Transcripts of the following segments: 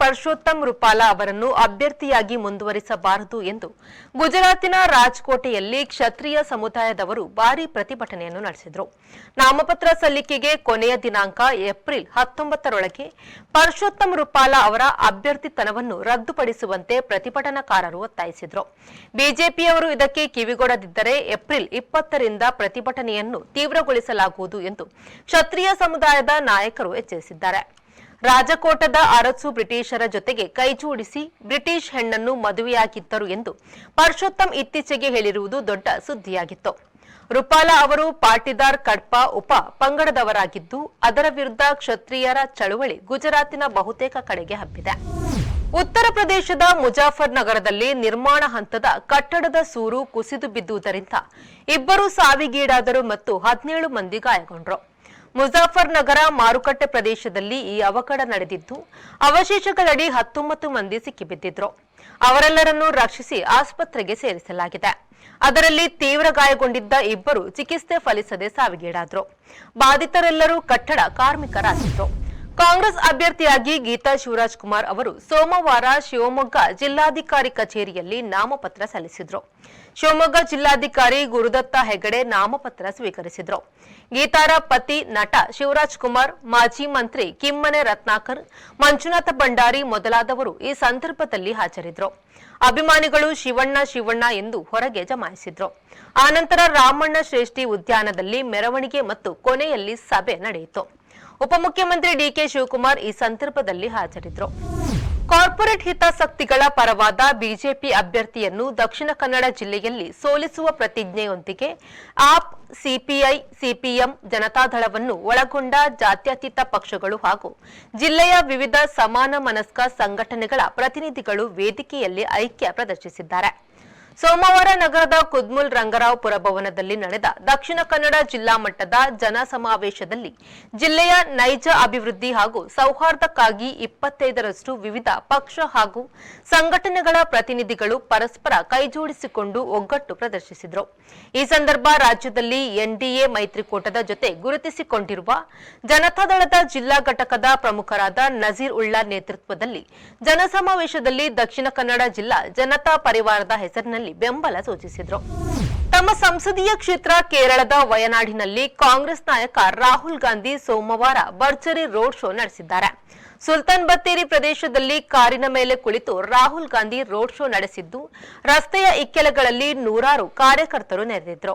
ಪರಶೋತ್ತಮ್ ರೂಪಾಲ ಅವರನ್ನು ಅಭ್ಯರ್ಥಿಯಾಗಿ ಮುಂದುವರಿಸಬಾರದು ಎಂದು ಗುಜರಾತಿನ ರಾಜ್ಕೋಟೆಯಲ್ಲಿ ಕ್ಷತ್ರಿಯ ಸಮುದಾಯದವರು ಭಾರಿ ಪ್ರತಿಭಟನೆಯನ್ನು ನಡೆಸಿದರು. ನಾಮಪತ್ರ ಸಲ್ಲಿಕೆಗೆ ಕೊನೆಯ ದಿನಾಂಕ ಏಪ್ರಿಲ್ ಹತ್ತೊಂಬತ್ತರೊಳಗೆ ಪರಶೋತ್ತಮ್ ರೂಪಾಲ ಅವರ ಅಭ್ಯರ್ಥಿತನವನ್ನು ರದ್ದುಪಡಿಸುವಂತೆ ಪ್ರತಿಭಟನಾಕಾರರು ಒತ್ತಾಯಿಸಿದರು. ಬಿಜೆಪಿಯವರು ಇದಕ್ಕೆ ಕಿವಿಗೊಡದಿದ್ದರೆ ಏಪ್ರಿಲ್ ಇಪ್ಪತ್ತರಿಂದ ಪ್ರತಿಭಟನೆಯನ್ನು ತೀವ್ರಗೊಳಿಸಲಾಗುವುದು ಎಂದು ಕ್ಷತ್ರಿಯ ಸಮುದಾಯದ ನಾಯಕರು ಎಚ್ಚರಿಸಿದ್ದಾರೆ. ರಾಜಕೋಟದ ಅರಸು ಬ್ರಿಟಿಷರ ಜೊತೆಗೆ ಕೈಜೋಡಿಸಿ ಬ್ರಿಟಿಷ್ ಹೆಣ್ಣನ್ನು ಮದುವೆಯಾಗಿದ್ದರು ಎಂದು ಪರಶೋತ್ತಮ್ ಇತ್ತೀಚೆಗೆ ಹೇಳಿರುವುದು ದೊಡ್ಡ ಸುದ್ದಿಯಾಗಿತ್ತು. ರುಪಾಲ ಅವರು ಪಾಟಿದಾರ್ ಕಡ್ಪ ಉಪ ಪಂಗಡದವರಾಗಿದ್ದು, ಅದರ ವಿರುದ್ಧ ಕ್ಷತ್ರಿಯರ ಚಳುವಳಿ ಗುಜರಾತಿನ ಬಹುತೇಕ ಕಡೆಗೆ ಹಬ್ಬಿದೆ. ಉತ್ತರ ಪ್ರದೇಶದ ಮುಜಾಫರ್ ನಗರದಲ್ಲಿ ನಿರ್ಮಾಣ ಹಂತದ ಕಟ್ಟಡದ ಸೂರು ಕುಸಿದು ಬಿದ್ದುದರಿಂದ ಇಬ್ಬರು ಸಾವಿಗೀಡಾದರು ಮತ್ತು ಹದಿನೇಳು ಮಂದಿ ಗಾಯಗೊಂಡರು. ಮುಜಾಫರ್ ನಗರ ಮಾರುಕಟ್ಟೆ ಪ್ರದೇಶದಲ್ಲಿ ಈ ಅವಘಡ ನಡೆದಿದ್ದು, ಅವಶೇಷಗಳಡಿ ಹತ್ತೊಂಬತ್ತು ಮಂದಿ ಸಿಕ್ಕಿಬಿದ್ದಿದ್ರು. ಅವರೆಲ್ಲರನ್ನೂ ರಕ್ಷಿಸಿ ಆಸ್ಪತ್ರೆಗೆ ಸೇರಿಸಲಾಗಿದೆ. ಅದರಲ್ಲಿ ತೀವ್ರ ಗಾಯಗೊಂಡಿದ್ದ ಇಬ್ಬರು ಚಿಕಿತ್ಸೆ ಫಲಿಸದೆ ಸಾವಿಗೀಡಾದ್ರು. ಬಾಧಿತರೆಲ್ಲರೂ ಕಟ್ಟಡ ಕಾರ್ಮಿಕರಾಗಿದ್ರು. ಕಾಂಗ್ರೆಸ್ ಅಭ್ಯರ್ಥಿಯಾಗಿ ಗೀತಾ ಶಿವರಾಜ್ ಕುಮಾರ್ ಅವರು ಸೋಮವಾರ ಶಿವಮೊಗ್ಗ ಜಿಲ್ಲಾಧಿಕಾರಿ ಕಚೇರಿಯಲ್ಲಿ ನಾಮಪತ್ರ ಸಲ್ಲಿಸಿದ್ರು. ಶಿವಮೊಗ್ಗ ಜಿಲ್ಲಾಧಿಕಾರಿ ಗುರುದತ್ತ ಹೆಗಡೆ ನಾಮಪತ್ರ ಸ್ವೀಕರಿಸಿದ್ರು. ಗೀತಾರ ಪತಿ ನಟ ಶಿವರಾಜ್ ಕುಮಾರ್, ಮಾಜಿ ಮಂತ್ರಿ ಕಿಮ್ಮನೆ ರತ್ನಾಕರ್, ಮಂಜುನಾಥ ಭಂಡಾರಿ ಮೊದಲಾದವರು ಈ ಸಂದರ್ಭದಲ್ಲಿ ಹಾಜರಿದ್ರು. ಅಭಿಮಾನಿಗಳು ಶಿವಣ್ಣ ಶಿವಣ್ಣ ಎಂದು ಹೊರಗೆ ಜಮಾಯಿಸಿದ್ರು. ಆನಂತರ ರಾಮಣ್ಣ ಶ್ರೇಷ್ಠಿ ಉದ್ಯಾನದಲ್ಲಿ ಮೆರವಣಿಗೆ ಮತ್ತು ಕೊನೆಯಲ್ಲಿ ಸಭೆ ನಡೆಯಿತು. ಉಪಮುಖ್ಯಮಂತ್ರಿ ಡಿಕೆ ಶಿವಕುಮಾರ್ ಈ ಸಂದರ್ಭದಲ್ಲಿ ಹಾಜರಿದ್ದರು. ಕಾರ್ಪೊರೇಟ್ ಹಿತಾಸಕ್ತಿಗಳ ಪರವಾದ ಬಿಜೆಪಿ ಅಭ್ಯರ್ಥಿಯನ್ನು ದಕ್ಷಿಣ ಕನ್ನಡ ಜಿಲ್ಲೆಯಲ್ಲಿ ಸೋಲಿಸುವ ಪ್ರತಿಜ್ಞೆಯೊಂದಿಗೆ ಆಪ್, ಸಿಪಿಐ, ಸಿಪಿಎಂ ಜನತಾದಳವನ್ನು ಒಳಗೊಂಡ ಜಾತ್ಯತೀತ ಪಕ್ಷಗಳು ಹಾಗೂ ಜಿಲ್ಲೆಯ ವಿವಿಧ ಸಮಾನ ಮನಸ್ಕ ಸಂಘಟನೆಗಳ ಪ್ರತಿನಿಧಿಗಳು ವೇದಿಕೆಯಲ್ಲಿ ಐಕ್ಯ ಪ್ರದರ್ಶಿಸಿದ್ದಾರೆ. ಸೋಮವಾರ ನಗರದ ಕುದ್ಮುಲ್ ರಂಗರಾವ್ ಪುರಭವನದಲ್ಲಿ ನಡೆದ ದಕ್ಷಿಣ ಕನ್ನಡ ಜಿಲ್ಲಾ ಮಟ್ಟದ ಜನಸಮಾವೇಶದಲ್ಲಿ ಜಿಲ್ಲೆಯ ನೈಜ ಅಭಿವೃದ್ಧಿ ಹಾಗೂ ಸೌಹಾರ್ದಕ್ಕಾಗಿ ಇಪ್ಪತ್ತೈದರಷ್ಟು ವಿವಿಧ ಪಕ್ಷ ಹಾಗೂ ಸಂಘಟನೆಗಳ ಪ್ರತಿನಿಧಿಗಳು ಪರಸ್ಪರ ಕೈಜೋಡಿಸಿಕೊಂಡು ಒಗ್ಗಟ್ಟು ಪ್ರದರ್ಶಿಸಿದರು. ಈ ಸಂದರ್ಭ ರಾಜ್ಯದಲ್ಲಿ ಎನ್ಡಿಎ ಮೈತ್ರಿಕೂಟದ ಜೊತೆ ಗುರುತಿಸಿಕೊಂಡಿರುವ ಜನತಾದಳದ ಜಿಲ್ಲಾ ಘಟಕದ ಪ್ರಮುಖರಾದ ನಜೀರ್ ಉಳ್ಳಾ ನೇತೃತ್ವದಲ್ಲಿ ಜನಸಮಾವೇಶದಲ್ಲಿ ದಕ್ಷಿಣ ಕನ್ನಡ ಜಿಲ್ಲಾ ಜನತಾ ಪರಿವಾರದ ಹೆಸರಿನಲ್ಲಿ ಬೆಂಬಲ ಸೂಚಿಸಿದರು. ತಮ್ಮ ಸಂಸದೀಯ ಕ್ಷೇತ್ರ ಕೇರಳದ ವಯನಾಡಿನಲ್ಲಿ ಕಾಂಗ್ರೆಸ್ ನಾಯಕ ರಾಹುಲ್ ಗಾಂಧಿ ಸೋಮವಾರ ಭರ್ಜರಿ ರೋಡ್ ಶೋ ನಡೆಸಿದ್ದಾರೆ. ಸುಲ್ತಾನ್ ಬತ್ತೇರಿ ಪ್ರದೇಶದಲ್ಲಿ ಕಾರಿನ ಮೇಲೆ ಕುಳಿತು ರಾಹುಲ್ ಗಾಂಧಿ ರೋಡ್ ಶೋ ನಡೆಸಿದ್ದು, ರಸ್ತೆಯ ಇಕ್ಕೆಲಗಳಲ್ಲಿ ನೂರಾರು ಕಾರ್ಯಕರ್ತರು ನೆರೆದಿದ್ರು.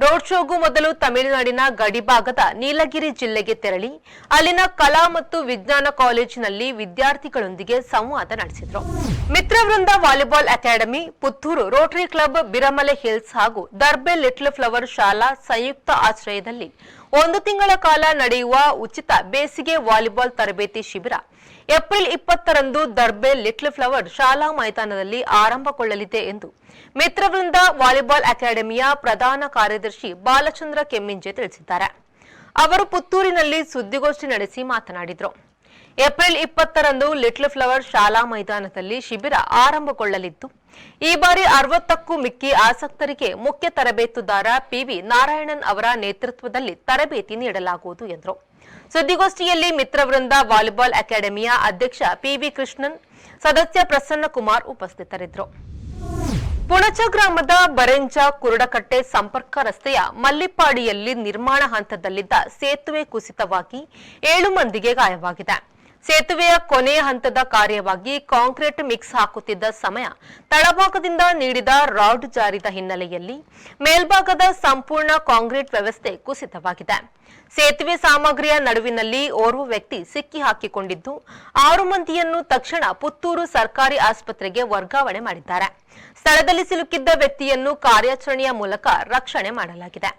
ರೋಡ್ ಶೋಗೂ ಮೊದಲು ತಮಿಳುನಾಡಿನ ಗಡಿಭಾಗದ ನೀಲಗಿರಿ ಜಿಲ್ಲೆಗೆ ತೆರಳಿ ಅಲ್ಲಿನ ಕಲಾ ಮತ್ತು ವಿಜ್ಞಾನ ಕಾಲೇಜಿನಲ್ಲಿ ವಿದ್ಯಾರ್ಥಿಗಳೊಂದಿಗೆ ಸಂವಾದ ನಡೆಸಿದರು. Mitravrinda volleyball academy, Puttur Rotary club, Biramale hills ಹಾಗೂ ದರ್ಬೆ ಲಿಟ್ಲ್ ಫ್ಲವರ್ ಶಾಲಾ ಸಂಯುಕ್ತ ಆಶ್ರಯದಲ್ಲಿ ಒಂದು ತಿಂಗಳ ಕಾಲ ನಡೆಯುವ ಉಚಿತ ಬೇಸಿಗೆ ವಾಲಿಬಾಲ್ ತರಬೇತಿ ಶಿಬಿರ ಏಪ್ರಿಲ್ ಇಪ್ಪತ್ತರಂದು ದರ್ಬೆ ಲಿಟ್ಲ್ ಫ್ಲವರ್ ಶಾಲಾ ಮೈದಾನದಲ್ಲಿ ಆರಂಭಗೊಳ್ಳಲಿದೆ ಎಂದು ಮಿತ್ರವೃಂದ ವಾಲಿಬಾಲ್ ಅಕಾಡೆಮಿಯ ಪ್ರಧಾನ ಕಾರ್ಯದರ್ಶಿ ಬಾಲಚಂದ್ರ ಕೆಮ್ಮಿಂಜೆ ತಿಳಿಸಿದ್ದಾರೆ. ಅವರು ಪುತ್ತೂರಿನಲ್ಲಿ ಸುದ್ದಿಗೋಷ್ಠಿ ನಡೆಸಿ ಮಾತನಾಡಿದರು. ಏಪ್ರಿಲ್ ಇಪ್ಪತ್ತರಂದು ಲಿಟ್ಲ್ ಫ್ಲವರ್ ಶಾಲಾ ಮೈದಾನದಲ್ಲಿ ಶಿಬಿರ ಆರಂಭಗೊಳ್ಳಲಿದ್ದು ಈ ಬಾರಿ ಅರವತ್ತಕ್ಕೂ ಮಿಕ್ಕಿ ಆಸಕ್ತರಿಗೆ ಮುಖ್ಯ ತರಬೇತುದಾರ ಪಿವಿ ನಾರಾಯಣನ್ ಅವರ ನೇತೃತ್ವದಲ್ಲಿ ತರಬೇತಿ ನೀಡಲಾಗುವುದು ಎಂದರು. ಸುದ್ದಿಗೋಷ್ಠಿಯಲ್ಲಿ ಮಿತ್ರವೃಂದ ವಾಲಿಬಾಲ್ ಅಕಾಡೆಮಿಯ ಅಧ್ಯಕ್ಷ ಪಿವಿ ಕೃಷ್ಣನ್, ಸದಸ್ಯ ಪ್ರಸನ್ನ ಕುಮಾರ್ ಉಪಸ್ಥಿತರಿದ್ದರು. ಪುಣಚ ಗ್ರಾಮದ ಬರೆಂಜ ಕುರುಡಕಟ್ಟೆ ಸಂಪರ್ಕ ರಸ್ತೆಯ ಮಲ್ಲಿಪ್ಪಾಡಿಯಲ್ಲಿ ನಿರ್ಮಾಣ ಹಂತದಲ್ಲಿದ್ದ ಸೇತುವೆ ಕುಸಿತವಾಗಿ ಏಳು ಮಂದಿಗೆ ಗಾಯವಾಗಿದೆ. ಸೇತುವೆಯ ಕೊನೆಯ ಹಂತದ ಕಾರ್ಯವಾಗಿ ಕಾಂಕ್ರೀಟ್ ಮಿಕ್ಸ್ ಹಾಕುತ್ತಿದ್ದ ಸಮಯ ತಳಭಾಗದಿಂದ ನೀಡಿದ ರಾಡ್ ಜಾರಿದ ಹಿನ್ನೆಲೆಯಲ್ಲಿ ಮೇಲ್ಭಾಗದ ಸಂಪೂರ್ಣ ಕಾಂಕ್ರೀಟ್ ವ್ಯವಸ್ಥೆ ಕುಸಿತವಾಗಿದೆ. ಸೇತುವೆ ಸಾಮಗ್ರಿಯ ನಡುವಿನಲ್ಲಿ ಓರ್ವ ವ್ಯಕ್ತಿ ಸಿಕ್ಕಿ ಹಾಕಿಕೊಂಡಿದ್ದು, ಆರು ಮಂದಿಯನ್ನು ತಕ್ಷಣ ಪುತ್ತೂರು ಸರ್ಕಾರಿ ಆಸ್ಪತ್ರೆಗೆ ವರ್ಗಾವಣೆ ಮಾಡಿದ್ದಾರೆ. ಸ್ಥಳದಲ್ಲಿ ಸಿಲುಕಿದ್ದ ವ್ಯಕ್ತಿಯನ್ನು ಕಾರ್ಯಾಚರಣೆಯ ಮೂಲಕ ರಕ್ಷಣೆ ಮಾಡಲಾಗಿದೆ.